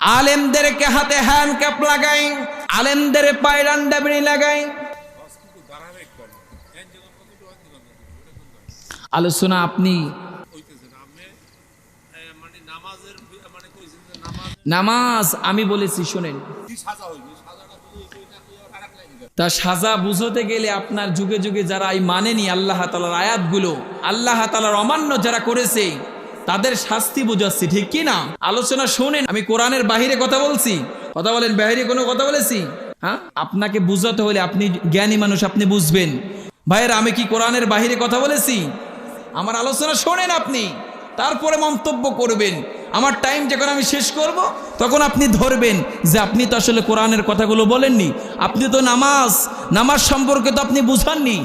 আলেমদেরকে হাতে hand cap লাগাই, আলেমদের পায়ে ডান্ডাবিড়ি লাগাই। আলোচনা আপনি নামাজ, আমি বলেছি, শোনেন। তা সাজা বুঝতে গেলে আপনার যুগে যুগে যারা এই মানেনি আল্লাহ তালার আয়াতগুলো, আল্লাহ তালার অমান্য যারা করেছে তাদের শাস্তি বুঝাচ্ছি, ঠিক কি না? আলোচনা শোনেন, আমি কোরআনের বাহিরে কথা বলছি। কথা বলেন, বাহিরে কোনো কথা বলেছি? হ্যাঁ? আপনাকে বুঝাতে হলে আপনি জ্ঞানী মানুষ, আপনি বুঝবেন। ভাইয়ের, আমি কি কোরআনের বাহিরে কথা বলেছি? আমার আলোচনা শোনেন আপনি, তারপরে মন্তব্য করবেন। আমার টাইম যখন আমি শেষ করব, তখন আপনি ধরবেন যে আপনি তো আসলে কোরআনের কথাগুলো বলেননি। আপনি তো নামাজ নামাজ সম্পর্কে তো আপনি বুঝাননি।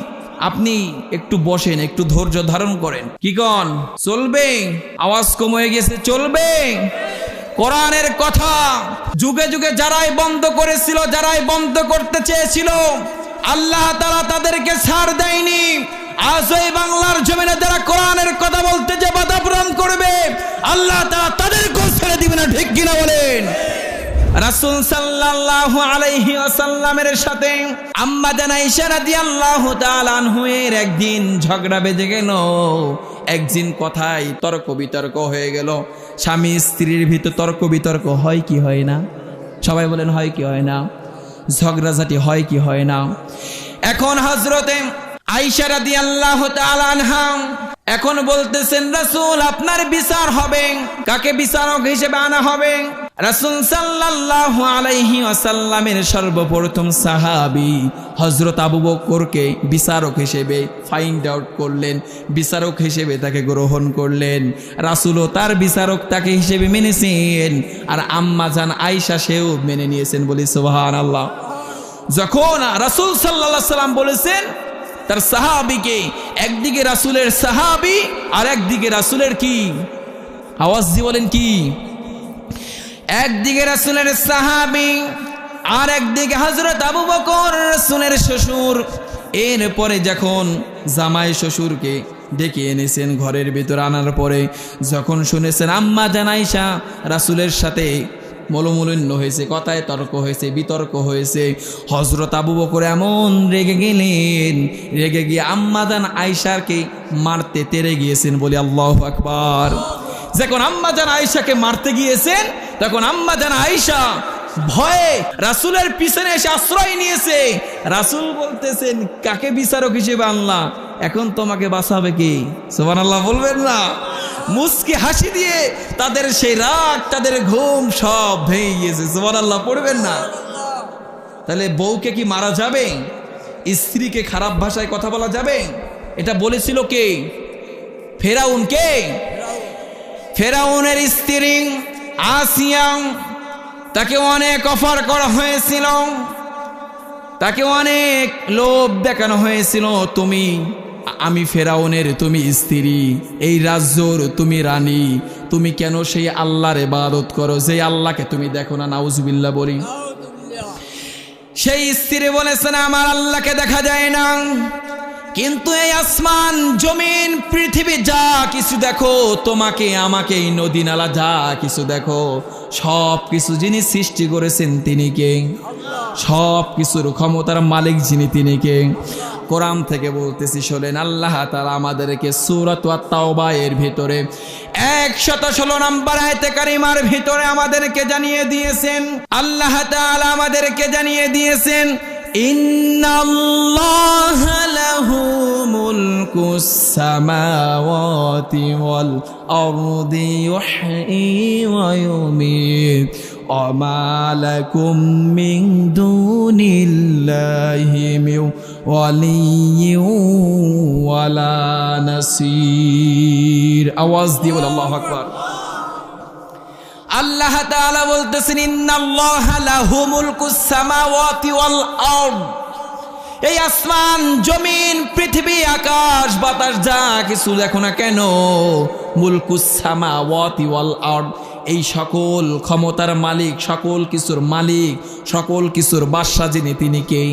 আপনি একটু বসেন, একটু ধৈর্য ধারণ করেন। কি কন? চলবে? আওয়াজ কম হয়ে গেছে, চলবে? কোরআনের কথা যুগে যুগে যারাই বন্ধ করেছিল, যারাই বন্ধ করতে চেয়েছিল, আল্লাহ তারা তাদেরকে ছাড় দেয়নি। আজ এই বাংলার জমিনে যারা কোরআনের কথা বলতে যে বাধা প্রদান করবে, আল্লাহ তারা তাদেরকেও ছেড়ে দিবে না, ঠিক কিনা বলেন? রাসূল সাল্লাল্লাহু আলাইহি ওয়াসাল্লামের সাথে আম্মা জানা ঈশা রাদিয়াল্লাহু তাআলা আনহুয়ের একদিন ঝগড়া বেজে গেল। একদিন কথাই তর্ক বিতর্ক হয়ে গেল। স্বামী স্ত্রীর ভিতর তর্ক বিতর্ক হয় কি হয় না? সবাই বলেন, হয় কি হয় না? ঝগড়াঝাটি হয় কি হয় না? এখন হজরতে আইসা রাদিয়াল্লাহু তাআলা আনহা এখন বলতেছেন, রাসূল, আপনার বিচার হবে। কাকে বিচারক হিসেবে আনা হবে? রাসূল সাল্লাল্লাহু আলাইহি ওয়াসাল্লামের সর্বপ্রথম সাহাবী হযরত আবু বকরকে বিচারক হিসেবে ফাইন্ড আউট করলেন, বিচারক হিসেবে তাকে গ্রহণ করলেন। রাসূলও তার বিচারক তাকে হিসেবে মেনেছেন আর আম্মা জান আয়েশা সেও মেনে নিয়েছেন বলি সুবহানাল্লাহ। যখন রাসূল সাল্লাল্লাহু সাল্লাম বলেছেন, তার সাহাবিকে একদিকে রাসুলের সাহাবি আর একদিকে রাসুলের কি? আওয়াজ দিয়ে বলেন কি? একদিকে রাসুলের সাহাবি আর একদিকে হজরত আবু বকর রাসুলের শ্বশুর। এরপরে যখন জামাই শ্বশুরকে ডেকে এনেছেন ঘরের ভিতর আনার পরে, যখন শুনেছেন, আম্মা জানাইশা, রাসুলের সাথে মলমূলন্য হয়েছে, কথায় তর্ক হয়েছে, বিতর্ক হয়েছে। হজরত আবু বকর এমন রেগে গেলেন, রেগে গিয়ে আম্মাজান আয়সাকে মারতে তেরে গিয়েছেন বলে আল্লাহ আকবার। যখন আম্মাজান আয়সাকে মারতে গিয়েছেন তখন আম্মাজান আয়সা ভয়ে রাসুলের পিছনে এসে আশ্রয় নিয়েছে। রাসুল বলতেছেন, কাকে বিচারক হিসেবে আনলা? এখন তোমাকে বাঁচাবে কি? সোমান আল্লাহ বলবেন না। মুস্কি হাসি দিয়ে তাদের সেই রাগ, তাদের ঘুম সব ভেঙে গিয়েছে। সোমান আল্লাহ পড়বেন না। তাহলে বউকে কি মারা যাবে? স্ত্রীকে খারাপ ভাষায় কথা বলা যাবে? এটা বলেছিল কে? ফেরাউন কে? ফেরাউনের স্ত্রী আসিয়া তাকে অনেক অফার করা হয়েছিল। তাকে অনেক লোভ দেখানো হয়েছিল তুমি আমি ফেরাউনের তুমি স্ত্রী এই রাজ্যর তুমি রানী তুমি কেন সেই আল্লাহর ইবাদত করো যে আল্লাহকে তুমি দেখো না? নাউজুবিল্লাহ বলি। সেই স্ত্রী বলেছেন আমার আল্লাহকে দেখা যায় না। কিন্তু এই আসমান, জমিন, পৃথিবী যা কিছু দেখো, তোমাকে, আমাকে এই নদী নালা যা কিছু দেখো, সব কিছু যিনি সৃষ্টি করেছেন তিনি কে? সব কিছুর ক্ষমতার মালিক যিনি তিনি কে? কোরআন থেকে বলতেছি, শোনেন, আল্লাহ তারা আমাদেরকে সুরত তাওবা এর ভিতরে একশত ষোলো নম্বর আয়তে কারিমার ভিতরে আমাদেরকে জানিয়ে দিয়েছেন। আল্লাহ তাআলা আমাদেরকে জানিয়ে দিয়েছেন إن الله له ملك السماوات والأرض يحيي ويميت. وما لكم من دون الله من ولي ولا نصير. أواز دي الله أكبر. আল্লাহ তাআলা বলতেছেন, ইন্নাল্লাহ লাহু মুলকুস সামাওয়াতি ওয়াল আরদ। এই আসমান, জমিন, পৃথিবী, আকাশ, বাতাস, যা কিছু দেখো না কেন, মুলকুস সামাওয়াতি ওয়াল আরদ। এই সকল ক্ষমতার মালিক, সকল কিছুর মালিক, সকল কিছুর বাদশা যিনি, তিনি কে?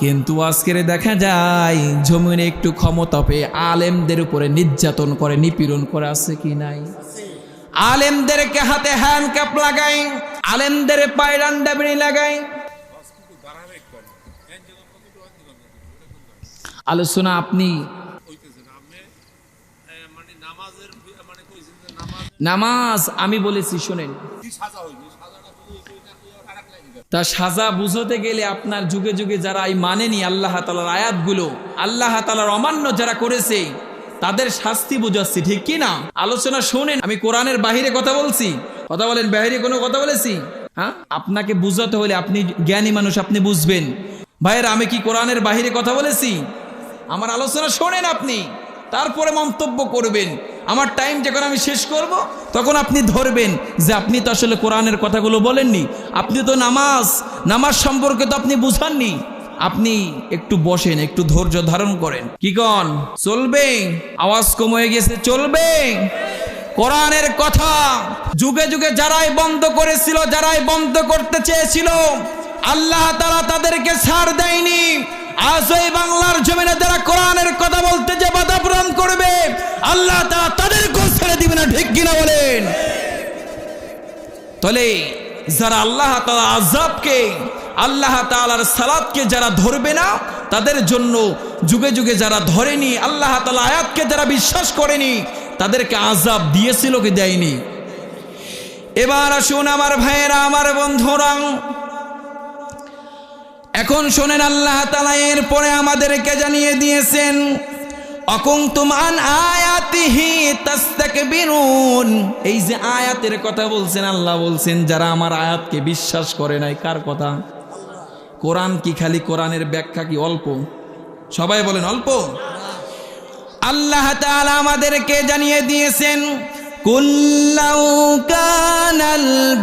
কিন্তু আজকের দেখা যায়, জমিনে একটু ক্ষমতা পেয়ে আলেমদের উপরে নির্যাতন করে, নিপীড়ন করে আছে কি নাই? আলেমদেরকে হাতে হ্যান্ড ক্যাপ লাগাই, আলেমদের পায়ে ডান্ডাবিড়ি লাগাই। আলোচনা আপনি নামাজ, আমি বলেছি, শোনেন। তা সাজা বুঝতে গেলে আপনার যুগে যুগে যারা এই মানেনি আল্লাহ তালার আয়াতগুলো, আল্লাহ তালার অমান্য যারা করেছে তাদের শাস্তি বুঝাচ্ছি, ঠিক কি না? আলোচনা শোনেন, আমি কোরআনের বাহিরে কথা বলছি। কথা বলেন, বাহিরে কোনো কথা বলেছি? হ্যাঁ? আপনাকে বুঝাতে হলে আপনি জ্ঞানী মানুষ, আপনি বুঝবেন। ভাইয়ের, আমি কি কোরআনের বাহিরে কথা বলেছি? আমার আলোচনা শোনেন আপনি। তারপরে মন্তব্য করবেন। আমার টাইম যখন আমি শেষ করব, তখন আপনি ধরবেন যে আপনি তো আসলে কোরআনের কথাগুলো বলেননি। আপনি তো নামাজ নামাজ সম্পর্কে তো আপনি বুঝাননি। আপনি একটু বসেন, একটু ধৈর্য ধারণ করেন। কি কন? চলবে? আওয়াজ কম গেছে, চলবে? কোরআনের কথা যুগে যুগে যারাই বন্ধ করেছিল, যারাই বন্ধ করতে চেয়েছিল, আল্লাহ তারা তাদেরকে ছাড় দেয়নি। আজ ওই বাংলার জমিনে যারা কোরআনের কথা বলতে যে বাধা প্রদান করবে, আল্লাহ তারা তাদেরকেও ছেড়ে দিবে না, ঠিক কিনা বলেন? তাহলে যারা আল্লাহ তালা আজাবকে আল্লাহ তালার সালাদকে যারা ধরবে না, তাদের জন্য যুগে যুগে যারা ধরেনি, আল্লাহ তালা আয়াতকে যারা বিশ্বাস করেনি, তাদেরকে আজাব দিয়েছিল কি দেয়নি? এবার আসুন আমার ভাইয়েরা, আমার বন্ধুরা। এখন শোনেন, আল্লাহ তালা এর পরে আমাদেরকে জানিয়ে দিয়েছেন অকুংতুম আন আয়াতিহি তাস্তাকবিরুন। এই যে আয়াতের কথা বলছেন, আল্লাহ বলছেন, যারা আমার আয়াতকে বিশ্বাস করে নাই, কার কথা? কোরআন কি খালি কোরআনের ব্যাখ্যা কি অল্প? সবাই বলেন অল্প। আল্লাহ আমাদেরকে জানিয়ে দিয়েছেন, কুল্লাউ কানাল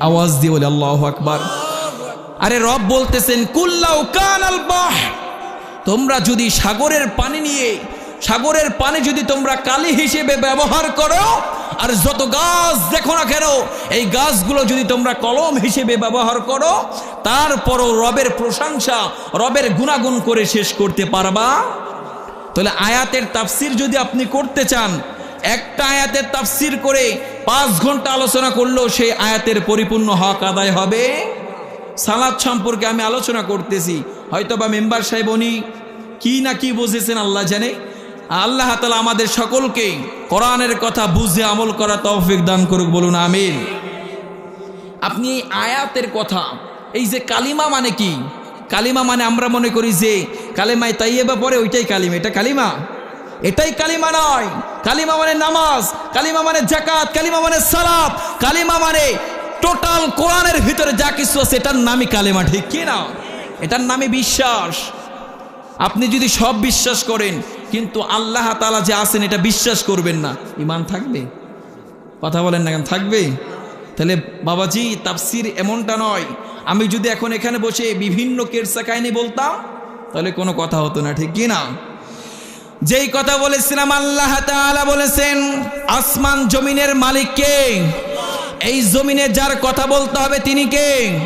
আওয়াজ দিয়ে বলে, আল্লাহ আকবার। আরে রব বলতেছেন, কুল্লাউ কানাল বাহ। তোমরা যদি সাগরের পানি নিয়ে, সাগরের পানি যদি তোমরা কালি হিসেবে ব্যবহার করো, আর যত গাছ দেখো না কেন, এই গাছগুলো যদি তোমরা কলম হিসেবে ব্যবহার করো, তারপরও রবের প্রশংসা, রবের গুণাগুণ করে শেষ করতে পারবা। তাহলে আয়াতের তাফসির যদি আপনি করতে চান, একটা আয়াতের তাফসির করে পাঁচ ঘণ্টা আলোচনা করলেও সেই আয়াতের পরিপূর্ণ হক আদায় হবে। সালাদ সম্পর্কে আমি আলোচনা করতেছি। হয়তো বা মেম্বার সাহেব উনি কি না কি বুঝেছেন আল্লাহ জানে। আল্লাহ তালা আমাদের সকলকে কোরআনের কথা বুঝে আমল করা তৌফিক দান করুক, বলুন আমিন। আপনি এই আয়াতের কথা, এই যে কালিমা মানে কি? কালিমা মানে আমরা মনে করি যে কালিমায় তাইয়েবা পরে ওইটাই কালিমা। এটা কালিমা? এটাই কালিমা নয়। কালিমা মানে নামাজ, কালিমা মানে জাকাত কালিমা মানে সালাত, কালিমা মানে টোটাল কোরআনের ভিতরে যা কিছু আছে, এটার নামই কালিমা, ঠিক কি না? এটার নামে বিশ্বাস। আপনি যদি সব বিশ্বাস করেন, কিন্তু আল্লাহ তালা যে আছেন, এটা বিশ্বাস করবেন না। ইমান থাকবে? কথা বলেন না কেন, থাকবে? তাহলে বাবাজি, তাফসির এমনটা নয়। আমি যদি এখন এখানে বসে বিভিন্ন কেরসা কাহিনী বলতাম, তাহলে কোনো কথা হতো না, ঠিক কি না? যেই কথা বলেছিলাম, আল্লাহ বলেছেন, আসমান জমিনের মালিক কে? এই জমিনে যার কথা বলতে হবে তিনি কে?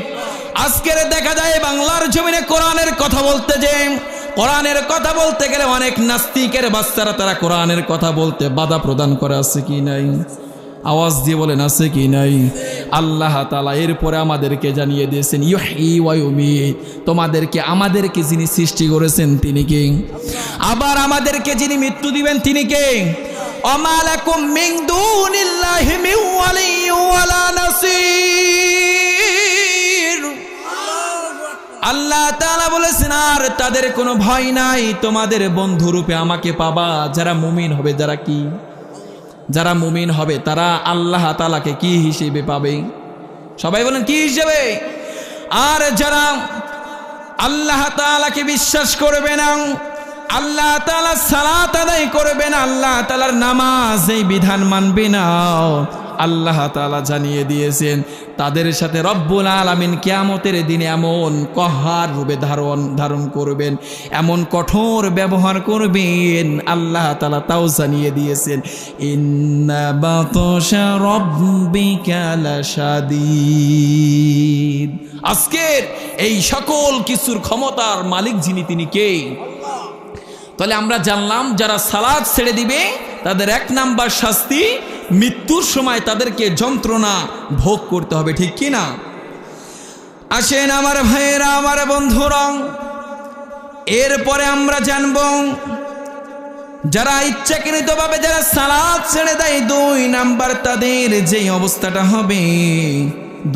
আজকের দেখা যায় বাংলার জমিনে কোরআনের কথা বলতে যে, কোরআনের কথা বলতে গেলে অনেক নাস্তিকের বাচ্চারা তারা কোরআনের কথা বলতে বাধা প্রদান করে, আছে কি নাই? আওয়াজ দিয়ে বলেন, আছে কি নাই? আল্লাহ তালা এরপরে আমাদেরকে জানিয়ে দিয়েছেন ওয়ায়ুমিত তোমাদেরকে, আমাদেরকে যিনি সৃষ্টি করেছেন তিনি কে? আবার আমাদেরকে যিনি মৃত্যু দিবেন তিনি কে? অমালাকুম মিন দুনিল্লাহি আর তাদের কোনো ভয় নাই। তোমাদের বন্ধু রূপে আমাকে পাবা। যারা মুমিন হবে, যারা কি? যারা মুমিন হবে, তারা আল্লাহ তালাকে কি হিসেবে পাবে? সবাই বলেন, কি হিসেবে? আর যারা আল্লাহ তালাকে বিশ্বাস করবে না, আল্লাহ তালা সালাত আদায় করবে না, আল্লাহ তালার নামাজ এই বিধান মানবে না। আল্লাহ তালা জানিয়ে দিয়েছেন, তাদের সাথে রব্বুল আলামিন কিয়ামতের দিনে এমন কহার রূপে ধারণ ধারণ করবেন, এমন কঠোর ব্যবহার করবেন, আল্লাহ তালা তাও জানিয়ে দিয়েছেন আজকের এই সকল কিছুর ক্ষমতার মালিক যিনি, তিনি কে? তাহলে আমরা জানলাম, যারা সালাদ ছেড়ে দিবে, তাদের এক নাম্বার শাস্তি মৃত্যুর সময় তাদেরকে যন্ত্রণা ভোগ করতে হবে, ঠিক কি না? আসেন আমার ভাইয়েরা, আমার বন্ধুরা, এরপরে আমরা জানব, যারা ইচ্ছাকৃতভাবে যারা সালাদ ছেড়ে দেয়, দুই নাম্বার তাদের যেই অবস্থাটা হবে।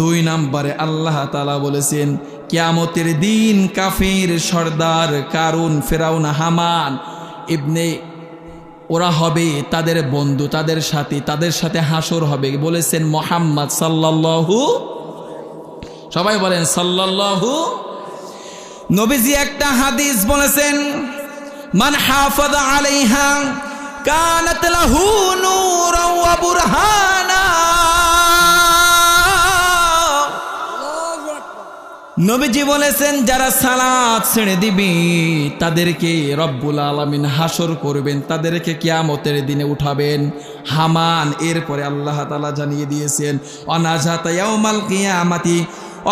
দুই নাম্বারে আল্লাহ তালা বলেছেন, কিয়ামতের দিন কাফের সর্দার কারুন ফেরাউন হামান ইবনে ওরা হবে তাদের বন্ধু, তাদের সাথে তাদের সাথে হাসর হবে। বলেছেন মোহাম্মদ সাল্লাল্লাহু সবাই বলেন সাল্লাল্লাহু। নবীজি একটা হাদিস বলেছেন, মান হাফদ আলাইহা কানাত লাহু নূরাও ওয়া বুরহানা। নবীজি বলেছেন, যারা সালাত ছেড়ে দিবে, তাদেরকে রব্বুল আলামিন হাসর করবেন, তাদেরকে কিয়ামতের দিনে উঠাবেন। হামান, এরপরে আল্লাহ তালা জানিয়ে দিয়েছেন, অনাজাতা ইয়াউমাল কিয়ামাতি,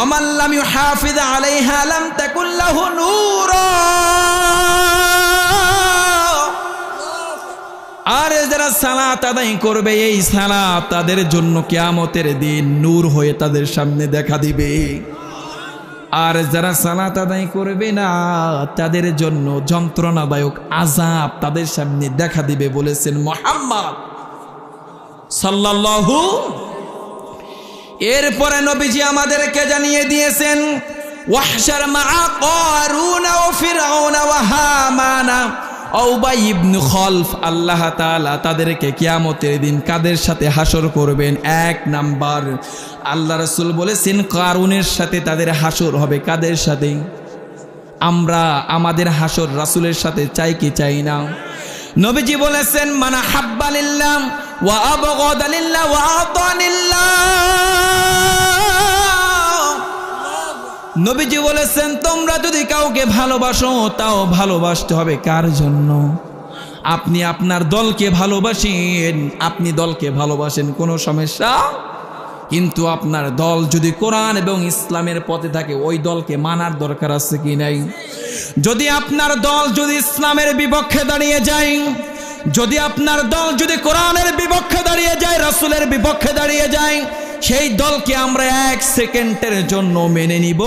ওমান লাম ইউহাফিজ আলাইহা লাম তাকুল লাহু নূরা। আর যারা সালাত আদায় করবে, এই সালাত তাদের জন্য কিয়ামতের দিন নূর হয়ে তাদের সামনে দেখা দিবে। আর যারা সালাত আদায় করবে না, তাদের জন্য যন্ত্রণাদায়ক আজাব তাদের সামনে দেখা দিবে বলেছেন মোহাম্মদ। সাল্লাল্লাহু এরপরে নবীজি আমাদেরকে জানিয়ে দিয়েছেন, ওয়াহশার মা কারুন ও ফিরাউন ওয়া হামানা। ঔবাই ইবনু খলফ, আল্লাহ তাআলা তাদেরকে কিয়ামতের দিন কাদের সাথে হাসর করবেন? এক নাম্বার, আল্লাহ রসুল বলেছেন, কারুনের সাথে তাদের হাসর হবে কাদের সাথে? আমরা আমাদের হাসর রাসুলের সাথে চাই কি চাই না? নবীজি বলেছেন, মানা হাব্বালিল্লাহ ওয়া আবগাদালিল্লাহ ওয়া আতানিল্লাহ। নবীজি বলেছেন, তোমরা যদি কাউকে ভালোবাসো, তাও ভালোবাসতে হবে কার জন্য? আপনি আপনার দলকে ভালোবাসেন, আপনি দলকে ভালোবাসেন, কোনো সমস্যা? কিন্তু আপনার দল যদি কোরআন এবং ইসলামের পথে থাকে, ওই দলকে মানার দরকার আছে কি নাই? যদি আপনার দল যদি ইসলামের বিপক্ষে দাঁড়িয়ে যায়, যদি আপনার দল যদি কোরআনের বিপক্ষে দাঁড়িয়ে যায়, রাসূলের বিপক্ষে দাঁড়িয়ে যায় সেই দলকে আমরা এক সেকেন্ডের জন্য মেনে নিব।